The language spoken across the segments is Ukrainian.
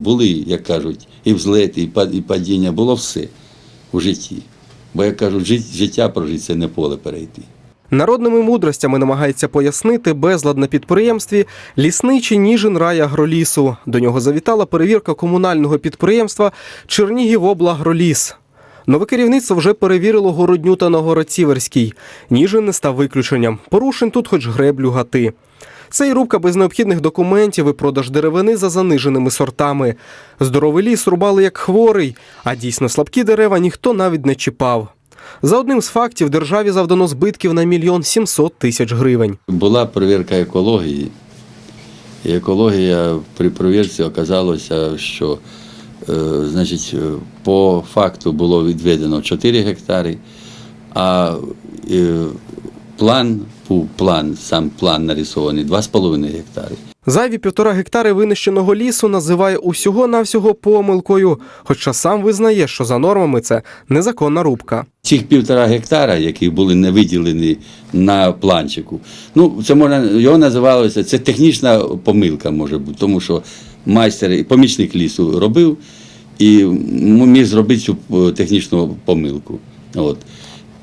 Були, як кажуть, і взлети, і пад- і падіння, було все у житті. Бо, як кажуть, жит- життя прожити це не поле перейти. Народними мудростями намагається пояснити безлад на підприємстві лісничий Ніжин райагролісу. До нього завітала перевірка комунального підприємства Чернігівоблагроліс. Нове керівництво вже перевірило городню та Новгород-Сіверський. Ніжин не став виключенням. Порушень тут хоч греблю гати. Це і рубка без необхідних документів і продаж деревини за заниженими сортами. Здоровий ліс рубали як хворий, а дійсно слабкі дерева ніхто навіть не чіпав. За одним з фактів державі завдано збитків на мільйон сімсот тисяч гривень. Була перевірка екології. І екологія при перевірці оказалося, що е, значить, е, по факту було відведено 4 гектари, а е, план був план, сам план нарисований 2,5 гектари. Зайві півтора гектари винищеного лісу називає усього навсього помилкою, хоча сам визнає, що за нормами це незаконна рубка. Цих півтора гектара, які були не виділені на планчику, ну це можна його називалося. Це технічна помилка може бути, тому що майстер і помічник лісу робив і міг зробити цю е, технічну помилку. От.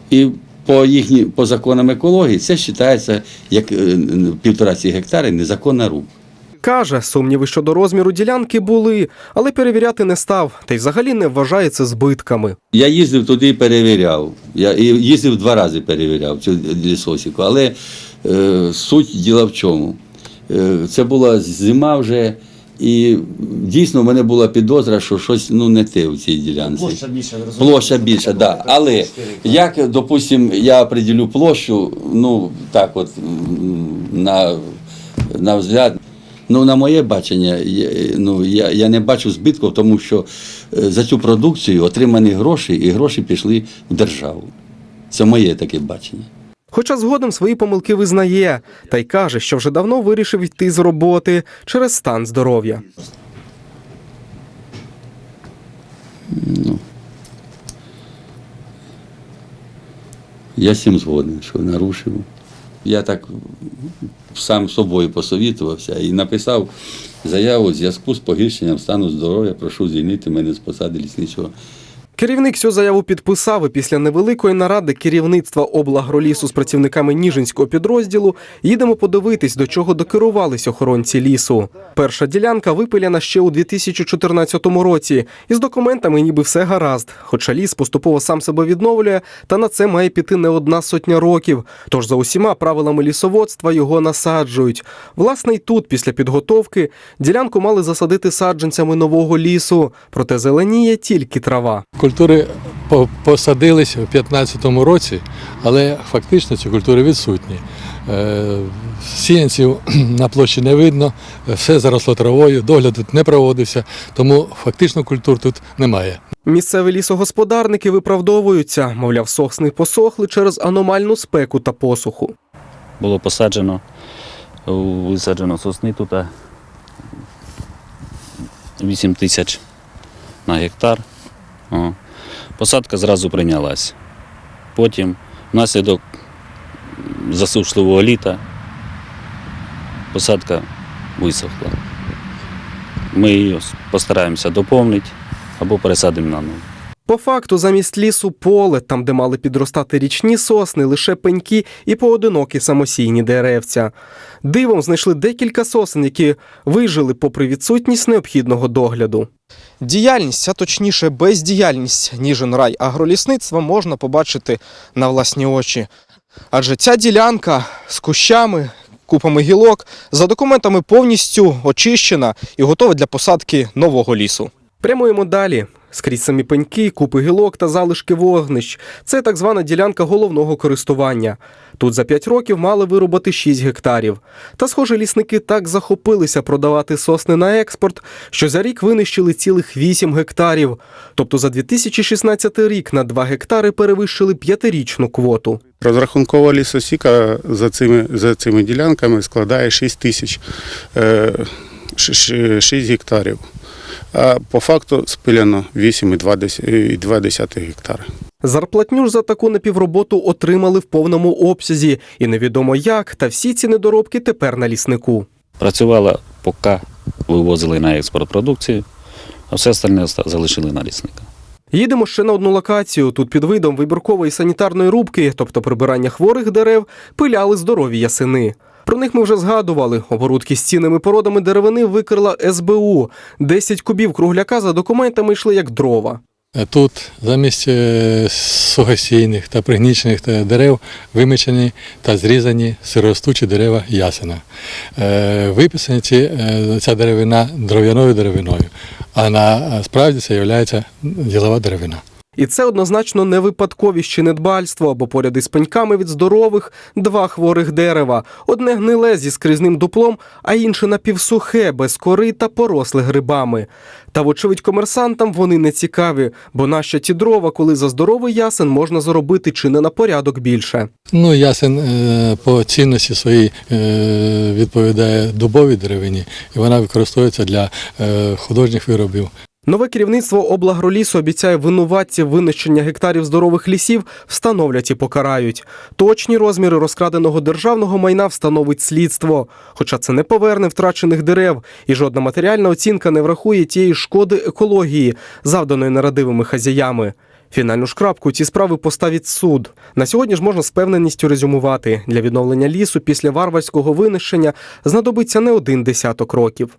І по їхні по законам екології це вважається як е, півтора ці гектари незаконна рубка. Каже, сумніви щодо розміру ділянки були, але перевіряти не став, та й взагалі не вважає це збитками. Я їздив туди і перевіряв. Я їздив два рази перевіряв цю лісосіку. Але е, суть діла в чому? Е, це була зима вже, і дійсно в мене була підозра, що щось ну, не те в цій ділянці. Площа більша, ви розумієте? Площа більша, так. Да. Але як, допустимо, я определю площу, ну так от на, на взгляд. Ну, на моє бачення, ну, я, я не бачу збитків, тому що е, за цю продукцію отримані гроші, і гроші пішли в державу. Це моє таке бачення. Хоча згодом свої помилки визнає, та й каже, що вже давно вирішив йти з роботи через стан здоров'я. Я з цим згоден, що нарушив. Я так сам собою посовітувався і написав заяву в зв'язку з погіршенням стану здоров'я. Прошу звільнити мене з посади лісничого. Керівник цю заяву підписав і після невеликої наради керівництва облагролісу з працівниками Ніжинського підрозділу їдемо подивитись, до чого докерувались охоронці лісу. Перша ділянка випиляна ще у 2014 році, і з документами ніби все гаразд. Хоча ліс поступово сам себе відновлює, та на це має піти не одна сотня років. Тож за усіма правилами лісоводства його насаджують. Власне, й тут, після підготовки, ділянку мали засадити саджанцями нового лісу, проте зеленіє тільки трава. Культури по- посадились у 2015 році, але фактично ці культури відсутні. Е, Сіянців на площі не видно, все заросло травою, догляд тут не проводився, тому фактично культур тут немає. Місцеві лісогосподарники виправдовуються, мовляв, сосни посохли через аномальну спеку та посуху. було посаджено, висаджено сосни тут 8 тисяч на гектар. О. Посадка зразу прийнялась. Потім, внаслідок засушливого літа, посадка висохла. Ми її постараємося доповнити або пересадимо на нову. По факту, замість лісу поле, там, де мали підростати річні сосни, лише пеньки і поодинокі самосійні деревця. Дивом знайшли декілька сосен, які вижили попри відсутність необхідного догляду. Діяльність, а точніше бездіяльність Ніжин агролісництва можна побачити на власні очі. Адже ця ділянка з кущами, купами гілок, за документами повністю очищена і готова для посадки нового лісу. Прямуємо далі. Скрізь самі пеньки, купи гілок та залишки вогнищ. Це так звана ділянка головного користування. Тут за 5 років мали вирубати 6 гектарів. Та, схоже, лісники так захопилися продавати сосни на експорт, що за рік винищили цілих 8 гектарів. Тобто за 2016 рік на 2 гектари перевищили п'ятирічну квоту. Розрахункова лісосіка за цими, за цими ділянками складає 6 тисяч е, ш- ш- 6 гектарів. А по факту спиляно 8,2 гектари. Зарплатню ж за таку напівроботу отримали в повному обсязі, і невідомо як, та всі ці недоробки тепер на ліснику. Працювала, поки вивозили на експорт продукцію. а все остальне залишили на лісника. Їдемо ще на одну локацію. Тут під видом вибіркової санітарної рубки, тобто прибирання хворих дерев, пиляли здорові ясени. Про них ми вже згадували. Оборудки з цінними породами деревини викрила СБУ. 10 кубів кругляка за документами йшли як дрова. Е, Тут замість е, сухосійних та пригнічених дерев вимічені та зрізані сиростучі дерева ясена. Е, Виписані ці, е, ця деревина дров'яною деревиною, а насправді це є ділова деревина. І це однозначно не випадковість чи недбальство, бо поряд із пеньками від здорових два хворих дерева. Одне гниле зі скрізним дуплом, а інше напівсухе, без кори та поросле грибами. Та, вочевидь, комерсантам вони не цікаві, бо нащо ті дрова, коли за здоровий ясен можна заробити чи не на порядок більше. Ну, ясен е, по цінності своїй е, відповідає дубовій деревині, і вона використовується для е, художніх виробів. Нове керівництво облагролісу обіцяє винуватців винищення гектарів здорових лісів встановлять і покарають. Точні розміри розкраденого державного майна встановить слідство. Хоча це не поверне втрачених дерев, і жодна матеріальна оцінка не врахує тієї шкоди екології, завданої нерадивими хазяями. Фінальну ж крапку ці справи поставить суд. На сьогодні ж можна з певненістю резюмувати. Для відновлення лісу після варварського винищення знадобиться не один десяток років.